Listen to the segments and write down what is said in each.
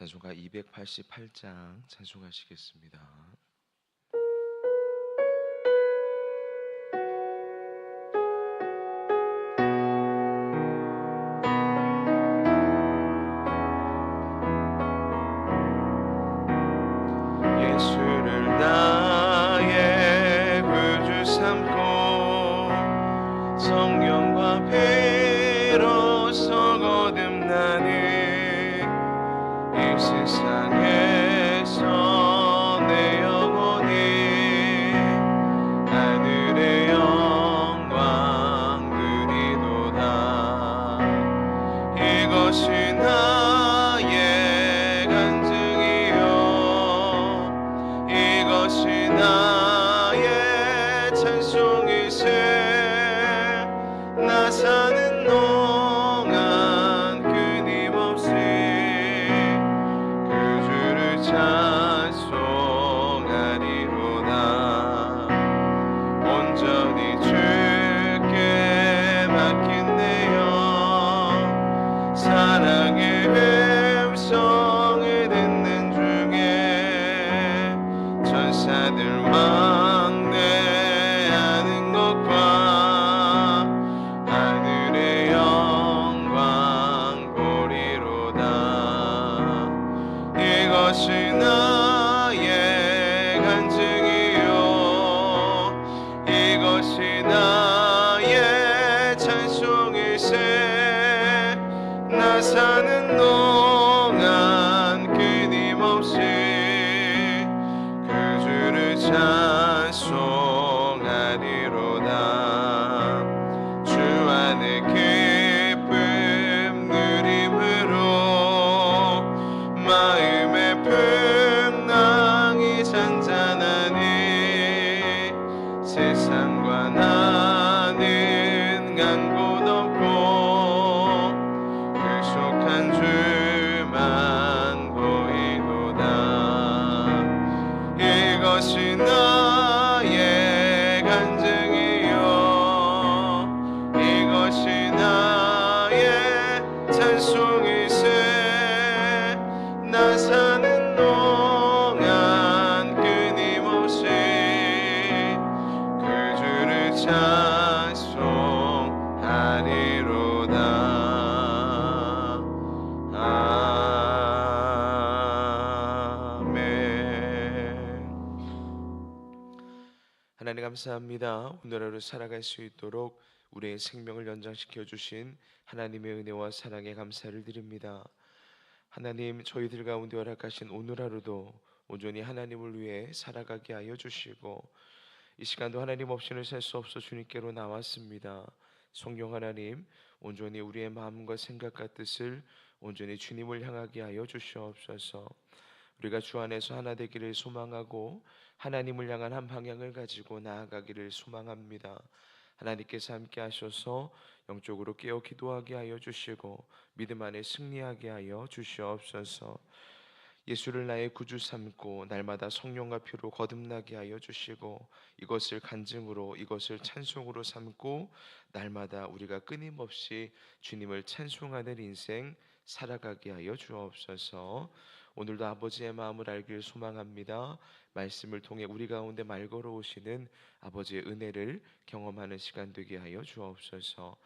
찬송가 288장 찬송하시겠습니다. 간곳 감사합니다. 오늘 하루 살아갈 수 있도록 우리의 생명을 연장시켜 주신 하나님의 은혜와 사랑에 감사를 드립니다. 하나님 저희들 가운데 허락하신 오늘 하루도 온전히 하나님을 위해 살아가게 하여 주시고 이 시간도 하나님 없이는 살 수 없어 주님께로 나왔습니다. 성령 하나님 온전히 우리의 마음과 생각과 뜻을 온전히 주님을 향하게 하여 주시옵소서. 우리가 주 안에서 하나 되기를 소망하고 하나님을 향한 한 방향을 가지고 나아가기를 소망합니다. 하나님께서 함께 하셔서 영적으로 깨어 기도하게 하여 주시고 믿음 안에 승리하게 하여 주시옵소서. 예수를 나의 구주 삼고 날마다 성령과 피로 거듭나게 하여 주시고 이것을 간증으로 이것을 찬송으로 삼고 날마다 우리가 끊임없이 주님을 찬송하는 인생 살아가게 하여 주옵소서. 오늘도 아버지의 마음을 알기를 소망합니다. 말씀을 통해 우리 가운데 말 걸어오시는 아버지의 은혜를 경험하는 시간 되게 하여 주옵소서.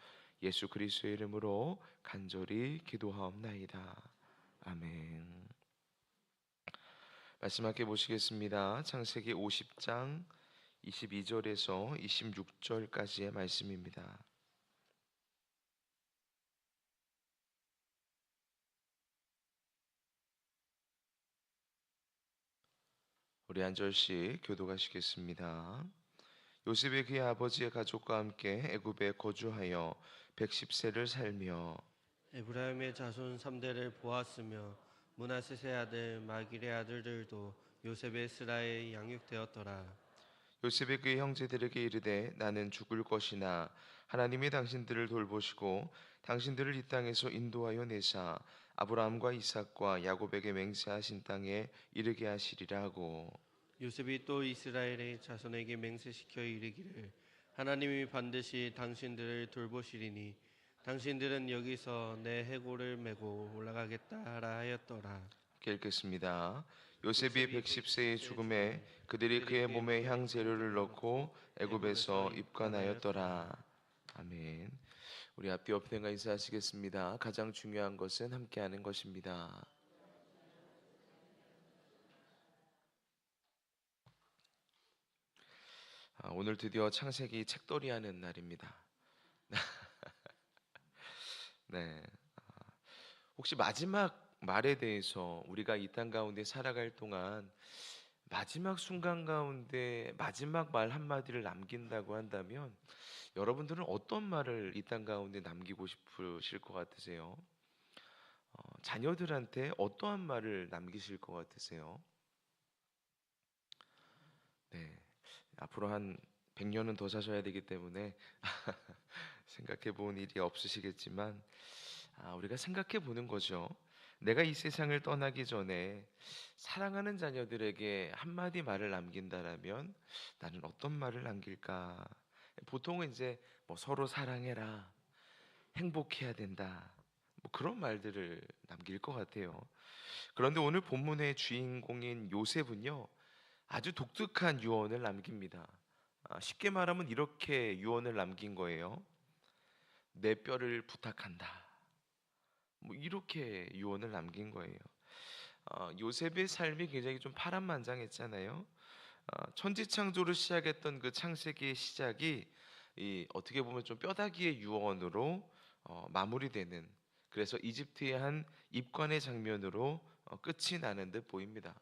예수 그리스도의 이름으로 간절히 기도하옵나이다. 아멘. 말씀 함께 보시겠습니다. 창세기 50장 22절에서 26절까지의 말씀입니다. 우리 한 절씩 교도하시겠습니다. 요셉이 그의 아버지의 가족과 함께 애굽에 거주하여 110세를 살며 에브라임의 자손 3대를 보았으며 문하세의 아들 마길의 아들들도 요셉의 스라에 양육되었더라. 요셉이 그의 형제들에게 이르되 나는 죽을 것이나 하나님이 당신들을 돌보시고 당신들을 이 땅에서 인도하여 내사 아브라함과 이삭과 야곱에게 맹세하신 땅에 이르게 하시리라 하고 요셉이 또 이스라엘의 자손에게 맹세시켜 이르기를 하나님이 반드시 당신들을 돌보시리니 당신들은 여기서 내 해골을 메고 올라가겠다 하라 하였더라. 읽겠습니다. 요셉이 110세의 죽음에 그들이 그의 몸에 향 재료를 넣고 애굽에서 입관하였더라. 아멘. 우리 앞뒤 옆에가 인사하시겠습니다. 가장 중요한 것은 함께하는 것입니다. 오늘 드디어 창세기 책돌이하는 날입니다. 네. 아, 혹시 마지막 말에 대해서 우리가 이 땅 가운데 살아갈 동안 마지막 순간 가운데 마지막 말 한마디를 남긴다고 한다면 여러분들은 어떤 말을 이 땅 가운데 남기고 싶으실 것 같으세요? 어, 자녀들한테 어떠한 말을 남기실 것 같으세요? 네. 앞으로 한 100년은 더 사셔야 되기 때문에 생각해 본 일이 없으시겠지만 아, 우리가 생각해 보는 거죠. 내가 이 세상을 떠나기 전에 사랑하는 자녀들에게 한마디 말을 남긴다라면 나는 어떤 말을 남길까? 보통은 이제 뭐 서로 사랑해라, 행복해야 된다, 뭐 그런 말들을 남길 것 같아요. 그런데 오늘 본문의 주인공인 요셉은요, 아주 독특한 유언을 남깁니다. 아, 쉽게 말하면 이렇게 유언을 남긴 거예요. 내 뼈를 부탁한다. 뭐 이렇게 유언을 남긴 거예요. 어, 요셉의 삶이 굉장히 좀 파란만장했잖아요. 어, 천지 창조를 시작했던 그 창세기의 시작이 이 어떻게 보면 좀 뼈다귀의 유언으로 어, 마무리되는 그래서 이집트의 한 입관의 장면으로 어, 끝이 나는 듯 보입니다.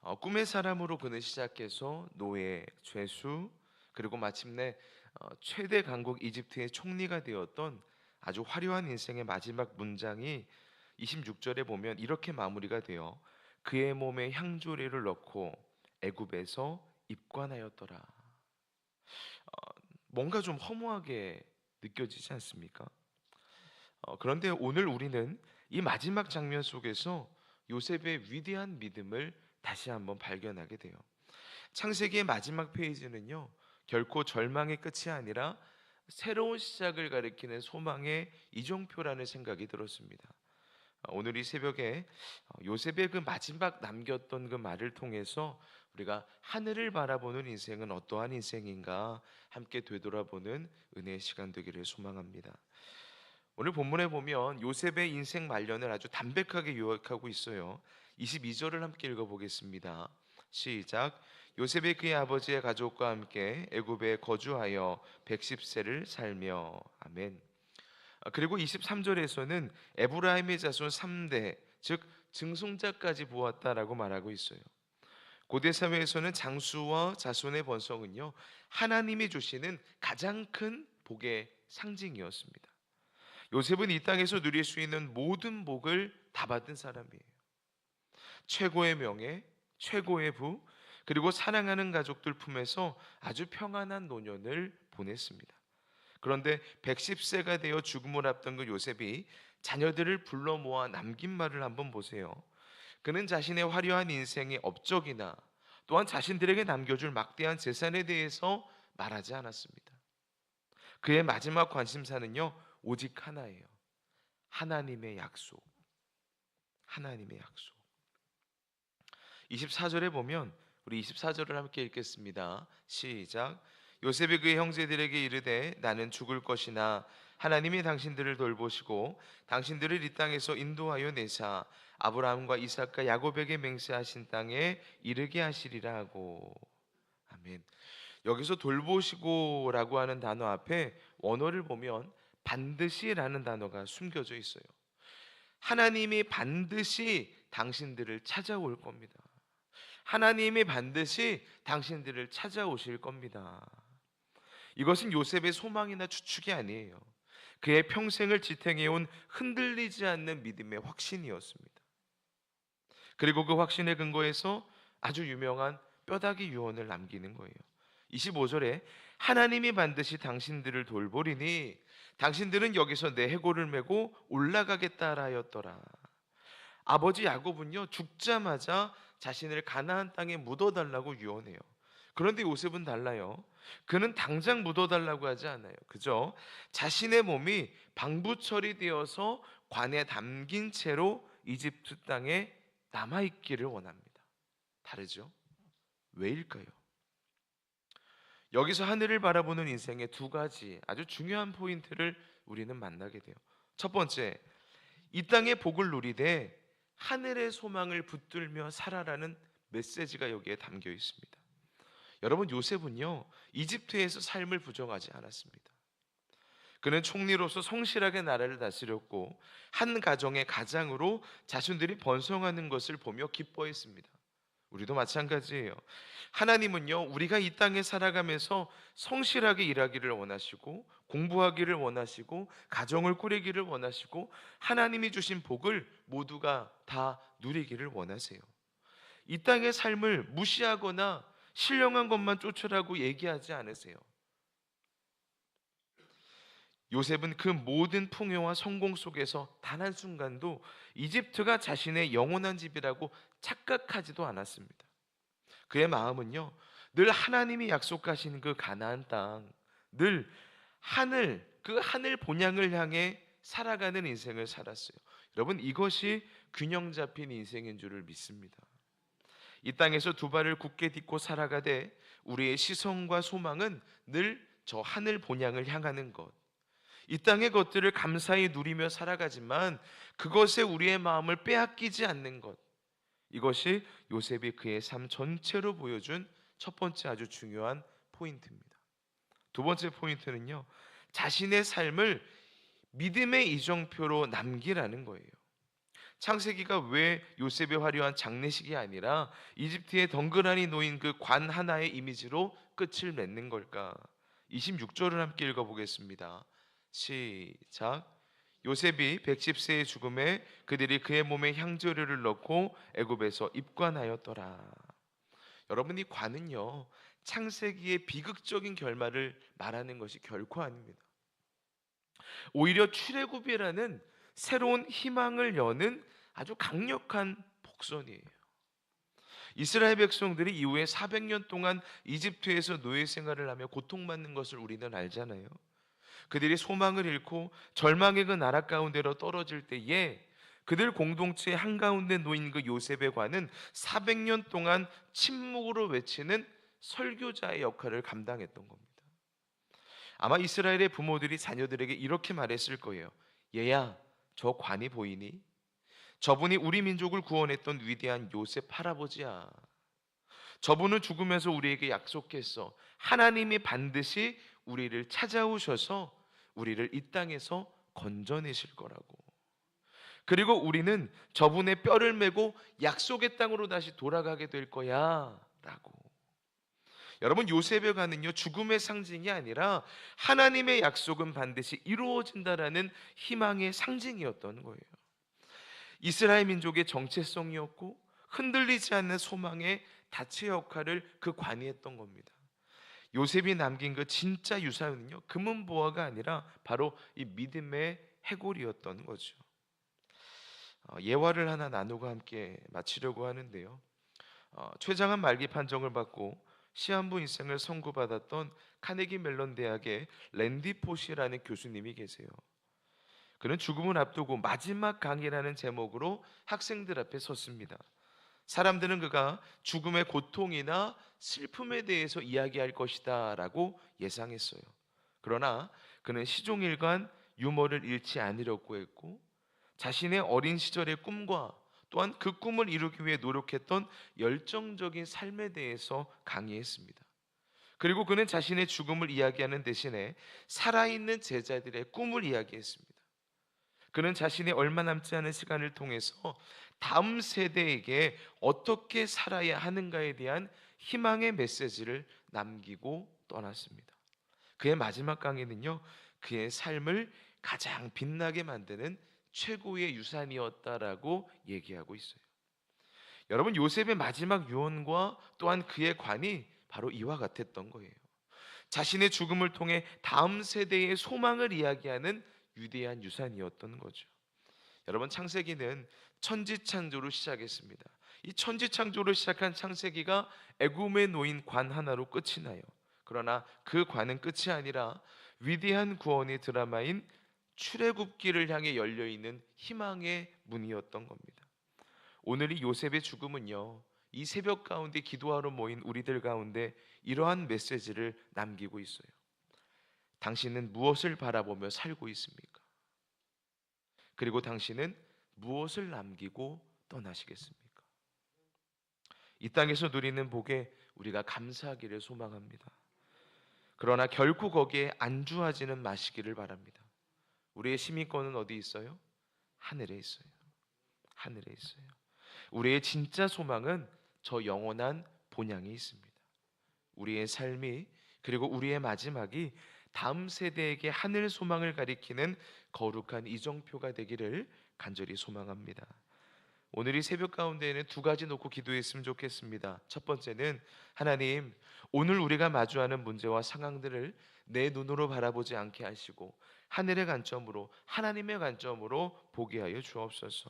어, 꿈의 사람으로 그는 시작해서 노예, 죄수 그리고 마침내 어, 최대 강국 이집트의 총리가 되었던 아주 화려한 인생의 마지막 문장이 26절에 보면 이렇게 마무리가 되어 그의 몸에 향조리를 넣고 애굽에서 입관하였더라. 어, 뭔가 좀 허무하게 느껴지지 않습니까? 어, 그런데 오늘 우리는 이 마지막 장면 속에서 요셉의 위대한 믿음을 다시 한번 발견하게 돼요. 창세기의 마지막 페이지는요. 결코 절망의 끝이 아니라 새로운 시작을 가리키는 소망의 이정표라는 생각이 들었습니다. 어, 오늘 이 새벽에 어, 요셉의 그 마지막 남겼던 그 말을 통해서 우리가 하늘을 바라보는 인생은 어떠한 인생인가 함께 되돌아보는 은혜의 시간 되기를 소망합니다. 오늘 본문에 보면 요셉의 인생 말년을 아주 담백하게 요약하고 있어요. 22절을 함께 읽어보겠습니다. 시작. 요셉이 그의 아버지의 가족과 함께 애굽에 거주하여 110세를 살며 아멘. 아, 그리고 23절에서는 에브라임의 자손 3대 즉 증손자까지 보았다라고 말하고 있어요. 고대 사회에서는 장수와 자손의 번성은요 하나님이 주시는 가장 큰 복의 상징이었습니다. 요셉은 이 땅에서 누릴 수 있는 모든 복을 다 받은 사람이에요. 최고의 명예, 최고의 부, 그리고 사랑하는 가족들 품에서 아주 평안한 노년을 보냈습니다. 그런데 110세가 되어 죽음을 앞둔 그 요셉이 자녀들을 불러 모아 남긴 말을 한번 보세요. 그는 자신의 화려한 인생의 업적이나 또한 자신들에게 남겨줄 막대한 재산에 대해서 말하지 않았습니다. 그의 마지막 관심사는요, 오직 하나예요. 하나님의 약속. 하나님의 약속. 24절에 보면 우리 24절을 함께 읽겠습니다. 시작. 요셉이 그의 형제들에게 이르되 나는 죽을 것이나 하나님이 당신들을 돌보시고 당신들을 이 땅에서 인도하여 내사 아브라함과 이삭과 야곱에게 맹세하신 땅에 이르게 하시리라 하고 아멘. 여기서 돌보시고라고 하는 단어 앞에 원어를 보면 반드시라는 단어가 숨겨져 있어요. 하나님이 반드시 당신들을 찾아올 겁니다. 하나님이 반드시 당신들을 찾아오실 겁니다. 이것은 요셉의 소망이나 추측이 아니에요. 그의 평생을 지탱해온 흔들리지 않는 믿음의 확신이었습니다. 그리고 그 확신의 근거에서 아주 유명한 뼈다귀 유언을 남기는 거예요. 25절에 하나님이 반드시 당신들을 돌보리니 당신들은 여기서 내 해골을 메고 올라가겠다 하였더라. 아버지 야곱은요 죽자마자 자신을 가나안 땅에 묻어달라고 유언해요. 그런데 요셉은 달라요. 그는 당장 묻어달라고 하지 않아요. 그죠? 자신의 몸이 방부 처리되어서 관에 담긴 채로 이집트 땅에 남아 있기를 원합니다. 다르죠? 왜일까요? 여기서 하늘을 바라보는 인생의 두 가지 아주 중요한 포인트를 우리는 만나게 돼요. 첫 번째, 이 땅의 복을 누리되 하늘의 소망을 붙들며 살아라는 메시지가 여기에 담겨 있습니다. 여러분 요셉은요 이집트에서 삶을 부정하지 않았습니다. 그는 총리로서 성실하게 나라를 다스렸고 한 가정의 가장으로 자신들이 번성하는 것을 보며 기뻐했습니다. 우리도 마찬가지예요. 하나님은요 우리가 이 땅에 살아가면서 성실하게 일하기를 원하시고 공부하기를 원하시고 가정을 꾸리기를 원하시고 하나님이 주신 복을 모두가 다 누리기를 원하세요. 이 땅의 삶을 무시하거나 신령한 것만 쫓으라고 얘기하지 않으세요. 요셉은 그 모든 풍요와 성공 속에서 단 한 순간도 이집트가 자신의 영원한 집이라고 착각하지도 않았습니다. 그의 마음은요. 늘 하나님이 약속하신 그 가나안 땅, 늘 하늘, 그 하늘 본향을 향해 살아가는 인생을 살았어요. 여러분 이것이 균형 잡힌 인생인 줄을 믿습니다. 이 땅에서 두 발을 굳게 딛고 살아가되 우리의 시선과 소망은 늘 저 하늘 본향을 향하는 것. 이 땅의 것들을 감사히 누리며 살아가지만 그것에 우리의 마음을 빼앗기지 않는 것. 이것이 요셉이 그의 삶 전체로 보여준 첫 번째 아주 중요한 포인트입니다. 두 번째 포인트는요. 자신의 삶을 믿음의 이정표로 남기라는 거예요. 창세기가 왜 요셉의 화려한 장례식이 아니라 이집트에 덩그러니 놓인 그 관 하나의 이미지로 끝을 맺는 걸까? 26절을 함께 읽어보겠습니다. 시작. 요셉이 110세의 죽음에 그들이 그의 몸에 향조류를 넣고 애굽에서 입관하였더라. 여러분 이 관은요 창세기의 비극적인 결말을 말하는 것이 결코 아닙니다. 오히려 출애굽이라는 새로운 희망을 여는 아주 강력한 복선이에요. 이스라엘 백성들이 이후에 400년 동안 이집트에서 노예 생활을 하며 고통받는 것을 우리는 알잖아요. 그들이 소망을 잃고 절망의 그 나라 가운데로 떨어질 때에 그들 공동체 한가운데 놓인 그 요셉의 관은 400년 동안 침묵으로 외치는 설교자의 역할을 감당했던 겁니다. 아마 이스라엘의 부모들이 자녀들에게 이렇게 말했을 거예요. 얘야, 저 관이 보이니? 저분이 우리 민족을 구원했던 위대한 요셉 할아버지야. 저분은 죽으면서 우리에게 약속했어. 하나님이 반드시 우리를 찾아오셔서 우리를 이 땅에서 건져내실 거라고. 그리고 우리는 저분의 뼈를 메고 약속의 땅으로 다시 돌아가게 될 거야. 라고. 여러분, 요셉의 관은요, 죽음의 상징이 아니라 하나님의 약속은 반드시 이루어진다라는 희망의 상징이었던 거예요. 이스라엘 민족의 정체성이었고 흔들리지 않는 소망의 다체 역할을 그 관이 했던 겁니다. 요셉이 남긴 그 진짜 유산은요 금은 보화가 아니라 바로 이 믿음의 해골이었던 거죠. 어, 예화를 하나 나누고 함께 마치려고 하는데요. 어, 최장한 말기 판정을 받고 시한부 인생을 선고받았던 카네기 멜론 대학의 랜디 포시라는 교수님이 계세요. 그는 죽음을 앞두고 마지막 강의라는 제목으로 학생들 앞에 섰습니다. 사람들은 그가 죽음의 고통이나 슬픔에 대해서 이야기할 것이다라고 예상했어요. 그러나 그는 시종일관 유머를 잃지 않으려고 했고 자신의 어린 시절의 꿈과 또한 그 꿈을 이루기 위해 노력했던 열정적인 삶에 대해서 강의했습니다. 그리고 그는 자신의 죽음을 이야기하는 대신에 살아있는 제자들의 꿈을 이야기했습니다. 그는 자신의 얼마 남지 않은 시간을 통해서 다음 세대에게 어떻게 살아야 하는가에 대한 희망의 메시지를 남기고 떠났습니다. 그의 마지막 강의는요, 그의 삶을 가장 빛나게 만드는 최고의 유산이었다라고 얘기하고 있어요. 여러분, 요셉의 마지막 유언과 또한 그의 관이 바로 이와 같았던 거예요. 자신의 죽음을 통해 다음 세대의 소망을 이야기하는 위대한 유산이었던 거죠. 여러분 창세기는 천지 창조로 시작했습니다. 이 천지 창조로 시작한 창세기가 애굽에 놓인 관 하나로 끝이 나요. 그러나 그 관은 끝이 아니라 위대한 구원의 드라마인 출애굽기를 향해 열려 있는 희망의 문이었던 겁니다. 오늘이 요셉의 죽음은요. 이 새벽 가운데 기도하러 모인 우리들 가운데 이러한 메시지를 남기고 있어요. 당신은 무엇을 바라보며 살고 있습니까? 그리고 당신은 무엇을 남기고 떠나시겠습니까? 이 땅에서 누리는 복에 우리가 감사하기를 소망합니다. 그러나 결코 거기에 안주하지는 마시기를 바랍니다. 우리의 시민권은 어디 있어요? 하늘에 있어요. 하늘에 있어요. 우리의 진짜 소망은 저 영원한 본향에 있습니다. 우리의 삶이 그리고 우리의 마지막이 다음 세대에게 하늘 소망을 가리키는 거룩한 이정표가 되기를 간절히 소망합니다. 오늘 이 새벽 가운데에는 두 가지 놓고 기도했으면 좋겠습니다. 첫 번째는 하나님, 오늘 우리가 마주하는 문제와 상황들을 내 눈으로 바라보지 않게 하시고 하늘의 관점으로 하나님의 관점으로 보게 하여 주옵소서.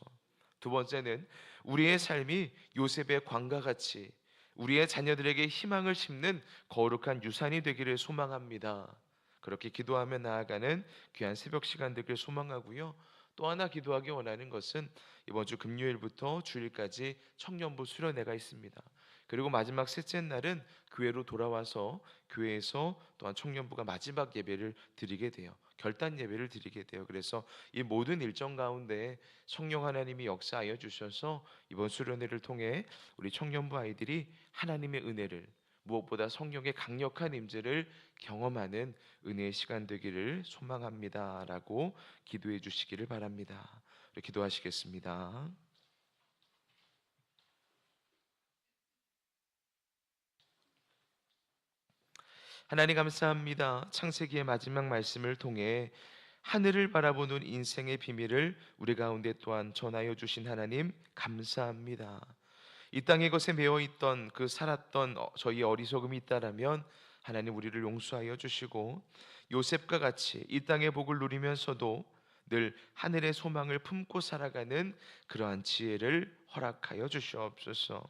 두 번째는 우리의 삶이 요셉의 광과 같이 우리의 자녀들에게 희망을 심는 거룩한 유산이 되기를 소망합니다. 그렇게 기도하며 나아가는 귀한 새벽 시간 되길 소망하고요. 또 하나 기도하기 원하는 것은 이번 주 금요일부터 주일까지 청년부 수련회가 있습니다. 그리고 마지막 셋째 날은 교회로 돌아와서 교회에서 또한 청년부가 마지막 예배를 드리게 돼요. 결단 예배를 드리게 돼요. 그래서 이 모든 일정 가운데 성령 하나님이 역사하여 주셔서 이번 수련회를 통해 우리 청년부 아이들이 하나님의 은혜를 무엇보다 성령의 강력한 임재를 경험하는 은혜의 시간 되기를 소망합니다라고 기도해 주시기를 바랍니다. 기도하시겠습니다. 하나님 감사합니다. 창세기의 마지막 말씀을 통해 하늘을 바라보는 인생의 비밀을 우리 가운데 또한 전하여 주신 하나님 감사합니다. 이 땅의 것에 매여 있던 그 살았던 어- 저희 어리석음이 있다라면 하나님 우리를 용서하여 주시고 요셉과 같이 이 땅의 복을 누리면서도 늘 하늘의 소망을 품고 살아가는 그러한 지혜를 허락하여 주시옵소서.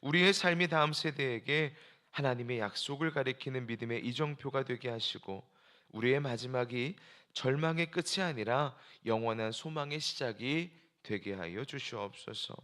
우리의 삶이 다음 세대에게 하나님의 약속을 가리키는 믿음의 이정표가 되게 하시고 우리의 마지막이 절망의 끝이 아니라 영원한 소망의 시작이 되게 하여 주시옵소서.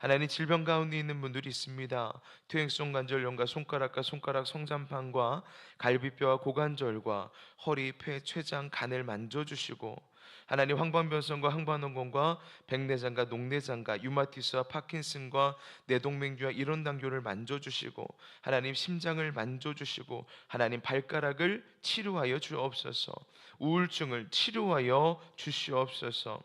하나님 질병 가운데 있는 분들이 있습니다. 퇴행성 관절염과 손가락과 손가락 성장판과 갈비뼈와 고관절과 허리, 폐, 췌장, 간을 만져주시고 하나님 황반변성과 항반원gon과 백내장과 녹내장과 유마티스와 파킨슨과 뇌동맥류와 이런 당뇨를 만져주시고 하나님 심장을 만져주시고 하나님 발가락을 치료하여 주옵소서 우울증을 치료하여 주시옵소서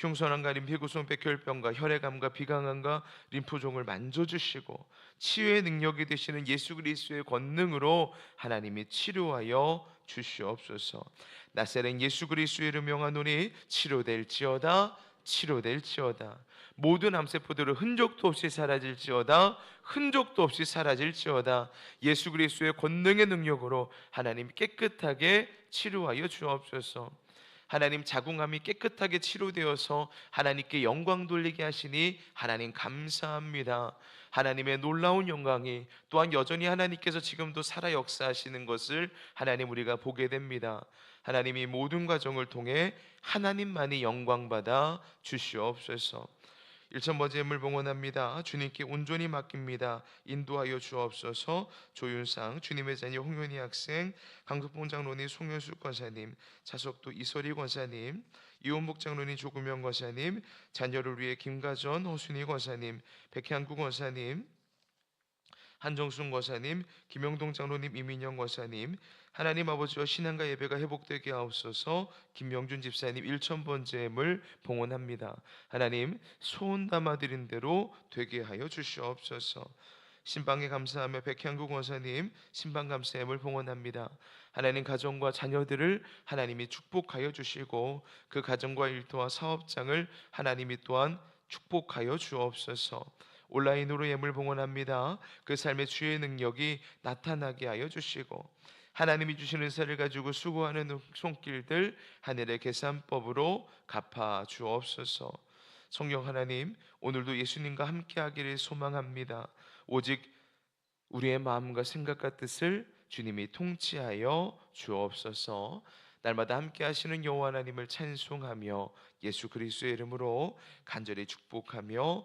흉선한 가림 피구성 백혈병과 혈액암과 비강암과 림프종을 만져주시고 치유의 능력이 되시는 예수 그리스도의 권능으로 하나님이 치료하여 주시옵소서. 나사렛 예수 그리스도의 이름 명하노니 치료될지어다 치료될지어다 모든 암세포들은 흔적도 없이 사라질지어다 흔적도 없이 사라질지어다 예수 그리스도의 권능의 능력으로 하나님 깨끗하게 치료하여 주옵소서. 하나님 자궁암이 깨끗하게 치료되어서 하나님께 영광 돌리게 하시니 하나님 감사합니다. 하나님의 놀라운 영광이 또한 여전히 하나님께서 지금도 살아 역사하시는 것을 하나님 우리가 보게 됩니다. 하나님이 모든 과정을 통해 하나님만이 영광 받아 주시옵소서. 일천 제물 봉헌합니다. 주님께 온전히 맡깁니다. 인도하여 주옵소서. 조윤상 주님의 자녀 홍윤희 학생, 강석봉 장로님, 송현수 권사님, 자석도 이설희 권사님, 이원복 장로님, 조구명 권사님, 자녀를 위해 김가전, 허순희 권사님, 백향구 권사님, 한정순 권사님, 김영동 장로님, 이민영 권사님, 하나님 아버지와 신앙과 예배가 회복되게 하옵소서. 김명준 집사님 1천 제물 봉헌합니다. 하나님 소원 담아 드린 대로 되게 하여 주시옵소서. 신방에 감사하며 백향구 권사님 신방 감사함을 봉헌합니다. 하나님 가정과 자녀들을 하나님이 축복하여 주시고 그 가정과 일터와 사업장을 하나님이 또한 축복하여 주옵소서. 온라인으로 예물 봉헌합니다. 그 삶의 주의 능력이 나타나게 하여 주시고 하나님이 주신 은사를 가지고 수고하는 손길들 하늘의 계산법으로 갚아 주옵소서. 성령 하나님, 오늘도 예수님과 함께하기를 소망합니다. 오직 우리의 마음과 생각과 뜻을 주님이 통치하여 주옵소서. 날마다 함께 하시는 여호와 하나님을 찬송하며 예수 그리스도의 이름으로 간절히 축복하며